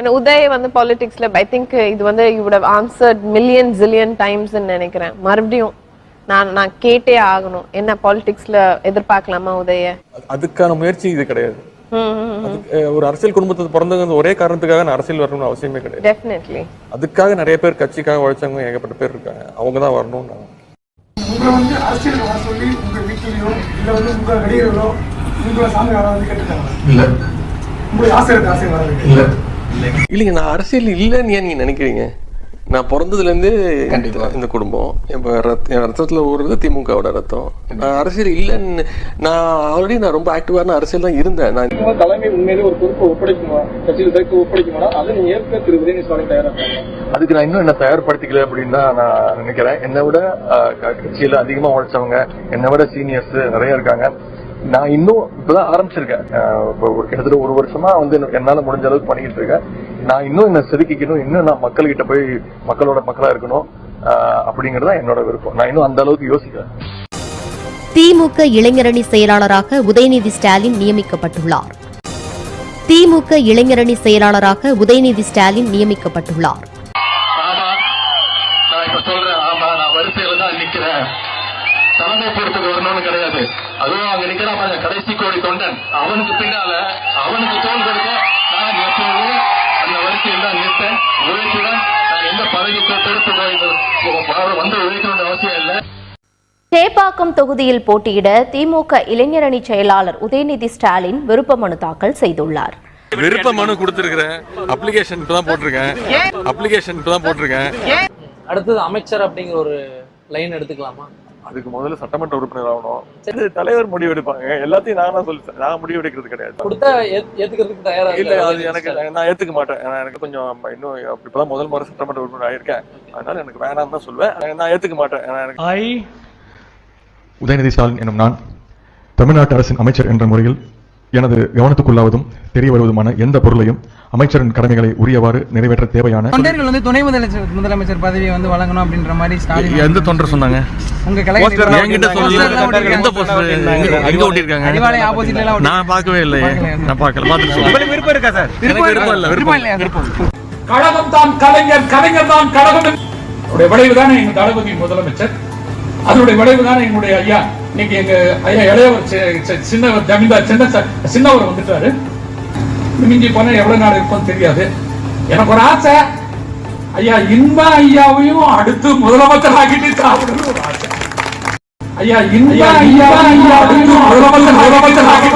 And Uday வந்து பாலிடிக்ஸ்ல ஐ think இது வந்து you answered million zillion times நினைக்கிறேன். மறுபடியும் நான் நான் கேட்டே ஆகணும். என்ன பாலிடிக்ஸ்ல எதிர்பார்க்கலாமா உதய? அதுக்கான முயற்சி இது கிடையாது. ஒரு அரசியல் குடும்பத்துக்கு பிறந்தவங்க ஒரே காரணத்துக்காக நான் அரசியல் வரணும்னு அவசியமே கிடையாது. டெஃபினெட்லி அதுக்காக நிறைய பேர் கட்சிக்காக உழைச்சவங்க ஏகப்பட்ட பேர் இருக்காங்க. அவங்க தான் வரணும்னு நான் உங்களை வந்து அரசியல் வர சொல்லி உங்க வீட்டிலேயோ இல்ல வந்து உங்க நடிகர்களோ உங்களை சாமி வந்து கேட்டுருக்காங்க இல்ல. உங்களுக்கு ஆசை இருக்கு ஆசை வர இல்ல. இல்லைங்க நான் அரசியல் இல்லைன்னு ஏன் நீங்க நினைக்கிறீங்க? நான் பிறந்ததுல இருந்து கண்டிப்பா. இந்த குடும்பம். இப்ப ரத்த- என் ரத்தத்துல ஊறுறது திமுகவோட ரத்தம். நான் அரசியல் இல்லைன்னு நான் ஆல்ரெடி நான் ரொம்ப ஆக்டிவான அரசியல் தான் இருந்தேன். நான் தலைமை உண்மையிலே ஒரு பொறுப்பை ஒப்படைக்குமா? கட்சியில் சேர்த்து ஒப்படைக்குமா அதை நீங்க ஏற்க திரு உதயநிதி ஸ்டாலின் தயாரா இருக்காங்க. அதுக்கு நான் இன்னும் என்ன தயார்படுத்திக்கல அப்படின்னு தான் நான் நினைக்கிறேன். என்னை விட கட்சியில அதிகமா உழைச்சவங்க என்னை விட சீனியர்ஸ் நிறைய இருக்காங்க. நான் இன்னும் இப்பதான் ஆரம்பிச்சிருக்கேன். கிட்டத்தட்ட ஒரு வருஷமா வந்து என்ன- என்னால முடிஞ்ச அளவுக்கு பண்ணிக்கிட்டு இருக்கேன். நான் இன்னும் என்ன செதுக்கிக்கணும் இன்னும் நான் மக்கள்கிட்ட போய் மக்களோட மக்களா இருக்கணும் அப்படிங்கறது தான் என்னோட விருப்பம். நான் இன்னும் அந்த அளவுக்கு யோசிக்கிறேன் திமுக இளைஞரணி செயலாளராக உதயநிதி ஸ்டாலின் நியமிக்கப்பட்டுள்ளார். திமுக இளைஞரணி செயலாளராக உதயநிதி ஸ்டாலின் நியமிக்கப்பட்டுள்ளார். தலைமை பொறுப்புக்கு வரணும்னு கிடையாது. அதுவும் அங்க நிக்கிறான் பாருங்க கடைசி கோடி தொண்டன். அவனுக்கு பின்னால அவனுக்கு தோல் கொடுக்க நான் எப்போதும் அந்த வரிசையில் தான் நிற்பேன். உழைப்புடன் நான் எந்த பதவிக்கு பொறுப்பு போய் வந்து உழைக்கணும்னு அவசியம் இல்லை. சேப்பாக்கம் தொகுதியில் போட்டியிட திமுக இளைஞரணி செயலாளர் உதயநிதி ஸ்டாலின் விருப்ப மனு தாக்கல் செய்துள்ளார். விருப்ப மனு கொடுத்துருக்கிறேன். அப்ளிகேஷன் இப்பதான் போட்டிருக்கேன். அப்ளிகேஷன் இப்பதான் போட்டிருக்கேன். அடுத்தது அமைச்சர் அப்படிங்கிற ஒரு லைன் எடுத்துக்கலாமா? அதுக்கு முதல்ல சட்டமன்ற உறுப்பினர் ஆகணும். இது தலைவர் முடிவு எடுப்பாங்க எல்லாத்தையும் நான் தான் சொல்லி நான் முடிவு எடுக்கிறது கிடையாது இல்ல அது எனக்கு நான் ஏத்துக்க மாட்டேன். நான் எனக்கு கொஞ்சம் இன்னும் இப்பதான் முதல் முறை சட்டமன்ற உறுப்பினர் ஆயிருக்கேன். அதனால எனக்கு வேணாம்னு தான் சொல்லுவேன் நான் ஏத்துக்க மாட்டேன். எனக்கு உதயநிதி ஸ்டாலின் எனும் நான் தமிழ்நாட்டு அரசின் அமைச்சர் என்ற முறையில் எனது கவனத்துக்குள்ளாவதும் தெரிய வருவதுமான எந்த பொருளையும் அமைச்சரின் கடமைகளை உரியவாறு நிறைவேற்ற தேவையான தொண்டர்கள் வந்து துணை முதலமைச்சர் முதலமைச்சர் பதவியை வந்து வழங்கணும் அப்படின்ற மாதிரி ஸ்டாலின் எந்த தொண்டர் சொன்னாங்க? உங்க கலை என்கிட்ட சொல்லல. எந்த போஸ்டர் எங்க ஓட்டிருக்காங்க அறிவாலய ஆப்போசிட்ல எல்லாம் நான் பார்க்கவே இல்லையே. நான் பார்க்கல. பார்த்துட்டு சொல்லுங்க. விருப்பம் இருக்கா சார்? விருப்பம் இல்ல. விருப்பம் விருப்பம் இல்லையா கழகம் தான் கலைஞர் கலைஞர் தான் கழகம். அவருடைய விளைவு தானே எங்க தளபதி முதலமைச்சர்? அதனுடைய விளைவு தானே எங்களுடைய ஐயா? இன்னைக்கு எங்க ஐயா இளையவர் சின்னவர் ஜமீன்தார் சின்ன சின்னவர் வந்துட்டாரு. மிஞ்சி போனா எவ்வளவு நாள் இருக்கும்னு தெரியாது. எனக்கு ஒரு ஆசை. ஐயா இன்ப ஐயாவையும் அடுத்து முதலமைச்சர் ஆக்கிட்டு சாப்பிடணும்னு ஒரு ஆசை. ஐயா இன்ப ஐயாவையும் அடுத்து முதலமைச்சர் முதலமைச்சர் ஆசை.